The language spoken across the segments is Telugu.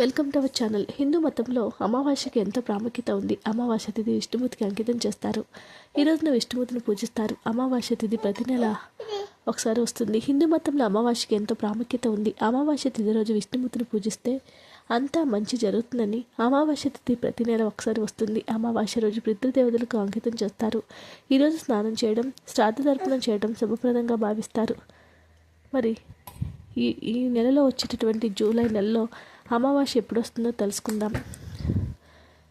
Welcome to our channel. Hindu మతంలో అమావాస్యకి ఎంతో ప్రాముఖ్యత ఉంది? అమావాస్య తిథి విష్ణుమూర్తికి అంకితం చేస్తారు. ఈ రోజున విష్ణుమూర్తిని పూజిస్తారు. అమావాస్య తిథి ప్రతి నెల ఒకసారి వస్తుంది. హిందూ మతంలో అమావాస్యకి ఎంతో ప్రాముఖ్యత ఉంది. అమావాస్య తిథి రోజు విష్ణుమూర్తిని పూజిస్తే అంతా మంచి జరుగుతుందని అమావాస్య తిథి ప్రతి నెల ఒకసారి వస్తుంది. అమావాస్య రోజు పితృదేవతలకు అంకితం చేస్తారు. ఈరోజు స్నానం చేయడం శ్రాద్ధ తర్పణం చేయడం శుభప్రదంగా భావిస్తారు. మరి ఈ ఈ నెలలో వచ్చేటటువంటి జూలై నెలలో అమావాస్య ఎప్పుడు వస్తుందో తెలుసుకుందాం.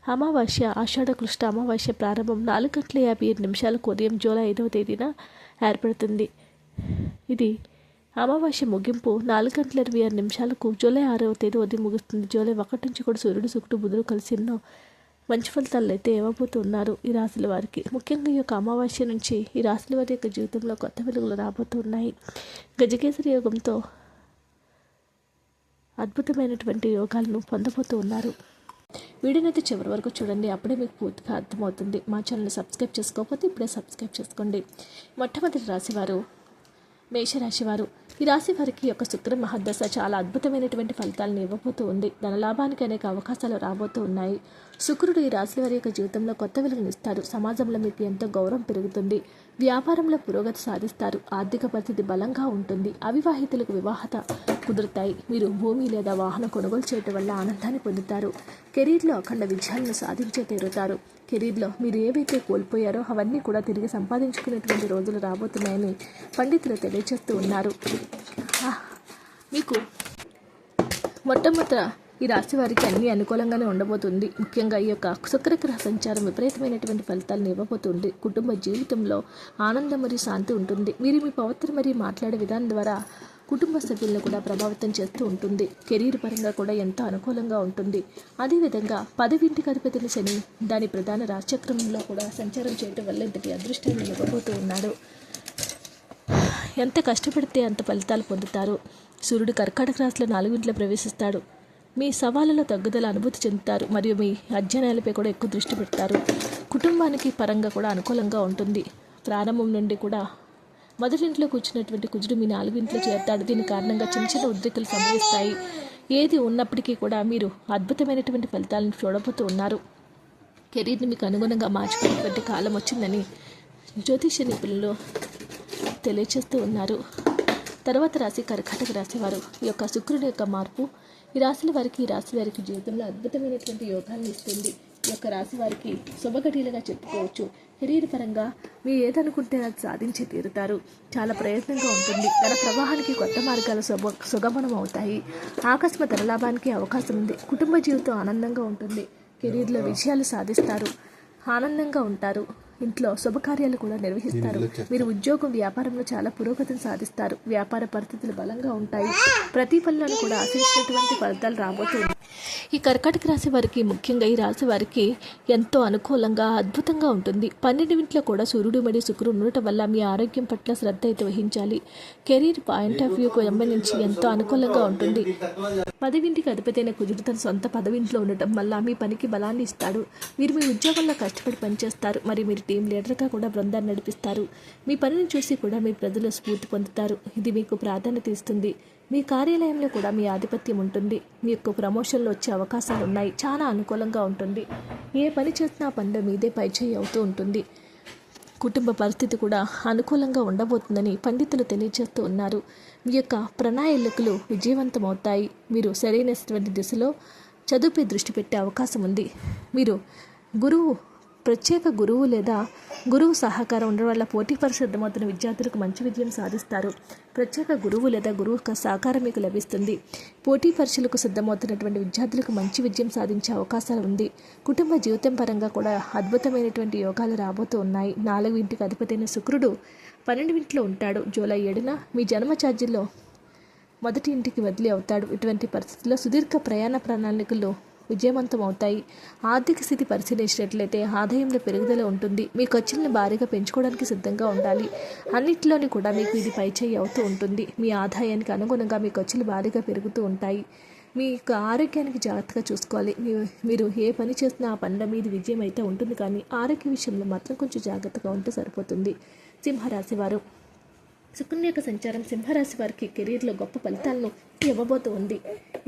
అమావాస్య ఆషాఢ కృష్ణ అమావాస్య ప్రారంభం నాలుగు గంటల యాభై ఏడు నిమిషాలకు ఉదయం జూలై ఐదవ తేదీన ఏర్పడుతుంది. ఇది అమావాస్య ముగింపు నాలుగు గంటల ఇరవై ఆరు నిమిషాలకు జూలై ఆరవ తేదీ ఉదయం ముగుస్తుంది. జూలై ఒకటి నుంచి కూడా సూర్యుడు శుక్రుడు బుధుడు కలిసి ఎన్నో మంచి ఫలితాలు అయితే ఇవ్వబోతున్నారు ఈ రాశుల వారికి. ముఖ్యంగా ఈ యొక్క అమావాస్య నుంచి ఈ రాశుల వారి యొక్క జీవితంలో కొత్త వెలుగులు రాబోతున్నాయి. గజకేసరి యోగంతో అద్భుతమైనటువంటి యోగాలను పొందబోతూ ఉన్నారు. వీడియోనైతే చివరి వరకు చూడండి. అప్పుడే మీకు పూర్తిగా అర్థమవుతుంది. మా ఛానల్ సబ్స్క్రైబ్ చేసుకోకపోతే ఇప్పుడే సబ్స్క్రైబ్ చేసుకోండి. మొట్టమొదటి రాశివారు మేషరాశివారు. ఈ రాశి వారికి యొక్క శుక్ర మహద్దశ చాలా అద్భుతమైనటువంటి ఫలితాలను ఇవ్వబోతూ ఉంది. ధనలాభానికి అనేక అవకాశాలు రాబోతూ ఉన్నాయి. శుక్రుడు ఈ రాశి వారి యొక్క జీవితంలో కొత్త వెలుగునిస్తారు సమాజంలో మీకు ఎంతో గౌరవం పెరుగుతుంది. వ్యాపారంలో పురోగతి సాధిస్తారు. ఆర్థిక పరిస్థితి బలంగా ఉంటుంది. అవివాహితులకు వివాహత కుదురుతాయి. మీరు భూమి లేదా వాహనం కొనుగోలు చేయటం వల్ల ఆనందాన్ని పొందుతారు. కెరీర్లో అఖండ విజయాలను సాధించే తీరుతారు. కెరీర్లో మీరు ఏవైతే కోల్పోయారో అవన్నీ కూడా తిరిగి సంపాదించుకునేటువంటి రోజులు రాబోతున్నాయని పండితులు తెలియజేస్తూ ఉన్నారు. మీకు మొట్టమొదట ఈ రాశి వారికి అన్ని అనుకూలంగానే ఉండబోతుంది. ముఖ్యంగా ఈ యొక్క శుక్రగ్రహ సంచారం విపరీతమైనటువంటి ఫలితాలను ఇవ్వబోతుంది. కుటుంబ జీవితంలో ఆనందం మరియు శాంతి ఉంటుంది. మీరు మీ పవిత్ర మరియు మాట్లాడే విధానం ద్వారా కుటుంబ సభ్యులను కూడా ప్రభావితం చేస్తూ ఉంటుంది. కెరీర్ పరంగా కూడా ఎంతో అనుకూలంగా ఉంటుంది. అదేవిధంగా పదవింటికి అధిపతిని శని దాని ప్రధాన రాశిచక్రంలో కూడా సంచారం చేయడం వల్ల ఇంతటి అదృష్టాన్ని ఇవ్వబోతూ ఉన్నాడు. ఎంత కష్టపడితే అంత ఫలితాలు పొందుతారు. సూర్యుడు కర్కాటక రాశిలో నాలుగింట్లో ప్రవేశిస్తాడు. మీ సవాళ్ళలో తగ్గుదల అనుభూతి చెందుతారు. మరియు మీ అధ్యయనాలపై కూడా ఎక్కువ దృష్టి పెడతారు. కుటుంబానికి పరంగా కూడా అనుకూలంగా ఉంటుంది. ప్రారంభం నుండి కూడా మొదటింట్లో కూర్చున్నటువంటి కుజుడు మీ నాలుగింట్లో చేరుతాడు. దీని కారణంగా చిన్న చిన్న ఉద్రికలు సంభవిస్తాయి. ఏది ఉన్నప్పటికీ కూడా మీరు అద్భుతమైనటువంటి ఫలితాలను చూడబోతూ ఉన్నారు. కెరీర్ని మీకు అనుగుణంగా మార్చుకునేటువంటి కాలం వచ్చిందని జ్యోతిష నిపుణులు తెలియచేస్తూ ఉన్నారు. తర్వాత రాశి కర్కాటక రాశివారు ఈ యొక్క శుక్రుడి యొక్క మార్పు ఈ రాశుల వారికి ఈ రాశి వారికి జీవితంలో అద్భుతమైనటువంటి యోగాన్ని ఇస్తుంది. యొక్క రాశి వారికి శుభఘటీలుగా చెప్పుకోవచ్చు. కెరీర్ పరంగా మీరు ఏదనుకుంటే అది సాధించి తీరుతారు. చాలా ప్రయత్నంగా ఉంటుంది. ధన ప్రవాహానికి కొత్త మార్గాలు సుభ సుగమనం అవుతాయి. ఆకస్మిక ధనలాభానికి అవకాశం ఉంది. కుటుంబ జీవితం ఆనందంగా ఉంటుంది. కెరీర్లో విజయాలు సాధిస్తారు. ఆనందంగా ఉంటారు. ఇంట్లో శుభకార్యాలు కూడా నిర్వహిస్తారు. మీరు ఉద్యోగం వ్యాపారంలో చాలా పురోగతిని సాధిస్తారు. వ్యాపార పరిస్థితులు బలంగా ఉంటాయి. ప్రతి పనులను కూడా ఆశించినటువంటి ఫలితాలు రాబోతుంది ఈ కర్కాటక రాశి వారికి ముఖ్యంగా ఈ రాశి వారికి ఎంతో అనుకూలంగా అద్భుతంగా ఉంటుంది. పన్నెండింట్లో కూడా సూర్యుడు మరియు శుక్రుడు ఉండటం వల్ల మీ ఆరోగ్యం పట్ల శ్రద్ధ అయితే వహించాలి. కెరీర్ పాయింట్ ఆఫ్ వ్యూకు సంబంధించి ఎంతో అనుకూలంగా ఉంటుంది. పదవింటికి అధిపతైన కుజుడు తన సొంత పదవింట్లో ఉండటం వల్ల మీ పనికి బలాన్ని ఇస్తాడు. మీరు మీ ఉద్యోగంలో కష్టపడి పనిచేస్తారు. మరియు మీరు టీం లీడర్గా కూడా బృందాన్ని నడిపిస్తారు. మీ పనిని చూసి కూడా మీ ప్రజలు స్ఫూర్తి పొందుతారు. ఇది మీకు ప్రాధాన్యత ఇస్తుంది. మీ కార్యాలయంలో కూడా మీ ఆధిపత్యం ఉంటుంది. మీ యొక్క ప్రమోషన్లు వచ్చే అవకాశాలు ఉన్నాయి. చాలా అనుకూలంగా ఉంటుంది. ఏ పని చేసినా పనిలో మీదే పైచేయి అవుతూ ఉంటుంది. కుటుంబ పరిస్థితి కూడా అనుకూలంగా ఉండబోతుందని పండితులు తెలియజేస్తూ ఉన్నారు. మీ యొక్క ప్రణాళికలు విజయవంతమవుతాయి. మీరు సరైనటువంటి దిశలో చదువుపై దృష్టి పెట్టే అవకాశం ఉంది. మీరు గురువు ప్రత్యేక గురువు లేదా గురువు సహకారం ఉండడం వల్ల పోటీ పరీక్ష సిద్ధమవుతున్న విద్యార్థులకు మంచి విజయం సాధిస్తారు. ప్రత్యేక గురువు లేదా గురువు సహకారం మీకు లభిస్తుంది. పోటీ పరీక్షలకు సిద్ధమవుతున్నటువంటి విద్యార్థులకు మంచి విజయం సాధించే అవకాశాలు ఉంది. కుటుంబ జీవితం పరంగా కూడా అద్భుతమైనటువంటి యోగాలు రాబోతూ ఉన్నాయి. నాలుగు ఇంటికి అధిపతైన శుక్రుడు పన్నెండు ఇంట్లో ఉంటాడు. జూలై ఏడున మీ జన్మ ఛార్జీల్లో మొదటి ఇంటికి వదిలి అవుతాడు. ఇటువంటి పరిస్థితుల్లో సుదీర్ఘ ప్రయాణ ప్రణాళికలు విజయవంతం అవుతాయి ఆర్థిక స్థితి పరిశీలించినట్లయితే ఆదాయంలో పెరుగుదల ఉంటుంది. మీ ఖర్చులను భారీగా పెంచుకోవడానికి సిద్ధంగా ఉండాలి. అన్నిటిలోని కూడా మీకు ఇది పైచేయి అవుతూ ఉంటుంది. మీ ఆదాయానికి అనుగుణంగా మీ ఖర్చులు భారీగా పెరుగుతూ ఉంటాయి. మీ యొక్క ఆరోగ్యానికి జాగ్రత్తగా చూసుకోవాలి. మీరు ఏ పని చేసినా ఆ పనిలో మీది విజయం అయితే ఉంటుంది. కానీ ఆరోగ్య విషయంలో మాత్రం కొంచెం జాగ్రత్తగా ఉంటే సరిపోతుంది. సింహరాశి వారు. శుక్రుని యొక్క సంచారం సింహరాశి వారికి కెరీర్లో గొప్ప ఫలితాలను ఇవ్వబోతూ ఉంది.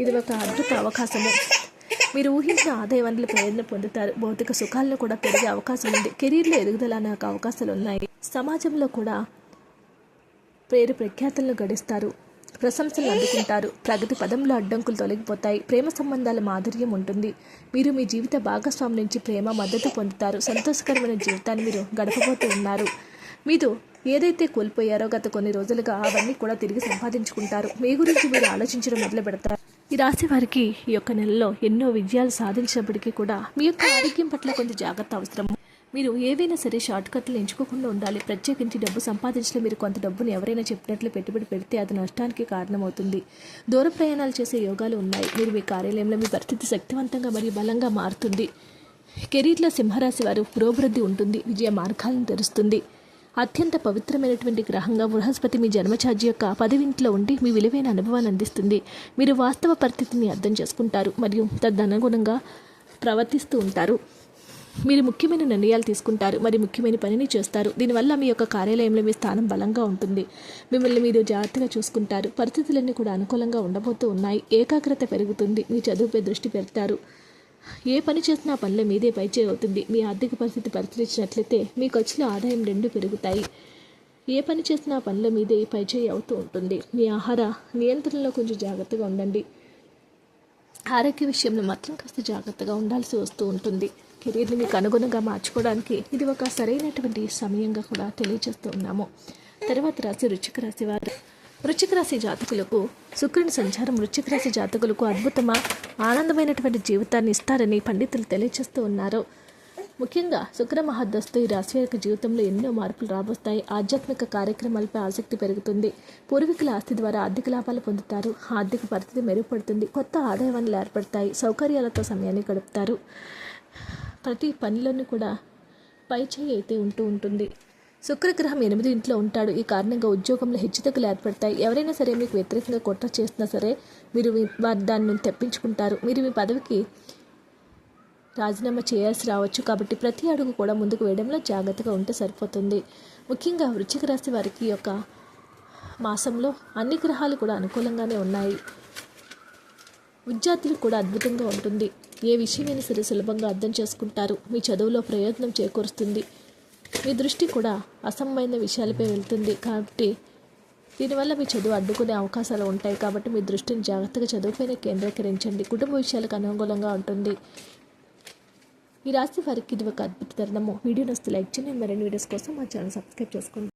ఇది ఒక అద్భుత అవకాశము. మీరు ఊహించిన ఆదాయ వనరుల ప్రయోజనం పొందుతారు. భౌతిక సుఖాలను కూడా పెరిగే అవకాశం ఉంది. కెరీర్లో ఎదుగుదల నాకు అవకాశాలు ఉన్నాయి. సమాజంలో కూడా పేరు ప్రఖ్యాతులను గడిస్తారు. ప్రశంసలు అందుకుంటారు. ప్రగతి పదంలో అడ్డంకులు తొలగిపోతాయి. ప్రేమ సంబంధాల మాధుర్యం ఉంటుంది. మీరు మీ జీవిత భాగస్వామి నుంచి ప్రేమ మద్దతు పొందుతారు. సంతోషకరమైన జీవితాన్ని మీరు గడపబోతూ ఉన్నారు. మీరు ఏదైతే కోల్పోయారో గత కొన్ని రోజులుగా అవన్నీ కూడా తిరిగి సంపాదించుకుంటారు. మీ గురించి మీరు ఆలోచించడం మొదలు పెడతారు ఈ రాశి వారికి ఈ యొక్క నెలలో ఎన్నో విజయాలు సాధించినప్పటికీ కూడా మీ యొక్క ఆరోగ్యం పట్ల కొంత జాగ్రత్త అవసరం. మీరు ఏవైనా సరే షార్ట్ కట్లు ఎంచుకోకుండా ఉండాలి. ప్రత్యేకించి డబ్బు సంపాదించడం మీరు కొంత డబ్బును ఎవరైనా చెప్పినట్లు పెట్టుబడి పెడితే అది నష్టానికి కారణమవుతుంది. దూర ప్రయాణాలు చేసే యోగాలు ఉన్నాయి. మీరు మీ కార్యాలయంలో మీ పరిస్థితి శక్తివంతంగా మరియు బలంగా మారుతుంది. కెరీర్లో సింహరాశి వారు పురోభివృద్ధి ఉంటుంది. విజయ మార్గాలను తెరుస్తుంది. అత్యంత పవిత్రమైనటువంటి గ్రహంగా బృహస్పతి మీ జన్మఛార్జి యొక్క పదవింట్లో ఉండి మీ విలువైన అనుభవాన్ని అందిస్తుంది. మీరు వాస్తవ పరిస్థితిని అర్థం చేసుకుంటారు మరియు తదనుగుణంగా ప్రవర్తిస్తూ ఉంటారు. మీరు ముఖ్యమైన నిర్ణయాలు తీసుకుంటారు మరి ముఖ్యమైన పనిని చేస్తారు. దీనివల్ల మీ యొక్క కార్యాలయంలో మీ స్థానం బలంగా ఉంటుంది. మిమ్మల్ని మీరు జాగ్రత్తగా చూసుకుంటారు. పరిస్థితులన్నీ కూడా అనుకూలంగా ఉండబోతూ ఉన్నాయి. ఏకాగ్రత పెరుగుతుంది. మీ చదువుపై దృష్టి పెడతారు. ఏ పని చేసినా పనుల మీదే పైచే అవుతుంది. మీ ఆర్థిక పరిస్థితి పరిశీలించినట్లయితే మీ వచ్చిన ఆదాయం రెండు పెరుగుతాయి. ఏ పని చేసినా పనుల మీదే పైచేయి అవుతూ ఉంటుంది. మీ ఆహార నియంత్రణలో కొంచెం జాగ్రత్తగా ఉండండి. ఆరోగ్య విషయంలో మాత్రం కాస్త జాగ్రత్తగా ఉండాల్సి వస్తూ ఉంటుంది. కెరీర్ని మీకు అనుగుణంగా మార్చుకోవడానికి ఇది ఒక సరైనటువంటి సమయంగా కూడా తెలియజేస్తూ ఉన్నాము. తర్వాత రాశి రుచిక రాశి వారు. వృచ్చిక రాశి జాతకులకు శుక్రుని సంచారం వృచ్చిక రాశి జాతకులకు అద్భుతమా? ఆనందమైనటువంటి జీవితాన్ని ఇస్తారని పండితులు తెలియజేస్తూ ఉన్నారు. ముఖ్యంగా శుక్ర మహాదస్తు ఈ రాశి యొక్క జీవితంలో ఎన్నో మార్పులు రాబోస్తాయి. ఆధ్యాత్మిక కార్యక్రమాలపై ఆసక్తి పెరుగుతుంది. పూర్వీకుల ఆస్తి ద్వారా ఆర్థిక లాభాలు పొందుతారు. ఆర్థిక పరిస్థితి మెరుగుపడుతుంది. కొత్త ఆదాయ వనరులు ఏర్పడతాయి. సౌకర్యాలతో సమయాన్ని గడుపుతారు. ప్రతి పనిలోనూ కూడా పై చేయి అయితే ఉంటూ ఉంటుంది. శుక్రగ్రహం ఎనిమిది ఇంట్లో ఉంటాడు. ఈ కారణంగా ఉద్యోగంలో హెచ్చుతగ్గులు ఏర్పడతాయి. ఎవరైనా సరే మీకు వ్యతిరేకంగా కుట్ర చేసినా సరే మీరు మీ- వారి దాన్ని తెప్పించుకుంటారు. మీరు మీ పదవికి రాజీనామా చేయాల్సి రావచ్చు. కాబట్టి ప్రతి అడుగు కూడా ముందుకు వేయడంలో జాగ్రత్తగా ఉంటే సరిపోతుంది. ముఖ్యంగా వృశ్చిక రాశి వారికి యొక్క మాసంలో అన్ని గ్రహాలు కూడా అనుకూలంగానే ఉన్నాయి. విద్యార్థులకు కూడా అద్భుతంగా ఉంటుంది. ఏ విషయమైనా సరే సులభంగా అర్థం చేసుకుంటారు. మీ చదువులో ప్రయోజనం చేకూరుస్తుంది. మీ దృష్టి కూడా అసమైన విషయాలపై వెళ్తుంది కాబట్టి దీనివల్ల మీ చదువు అడ్డుకునే అవకాశాలు ఉంటాయి కాబట్టి మీ దృష్టిని జాగ్రత్తగా చదువుపైన కేంద్రీకరించండి. కుటుంబ విషయాలకు అనుకూలంగా ఉంటుంది. ఈ రాశి వారికి ఇది ఒక అద్భుత తరుణము. వీడియో నస్తే లైక్ చేయండి. మరిన్ని వీడియోస్ కోసం మా ఛానల్ సబ్స్క్రైబ్ చేసుకోండి.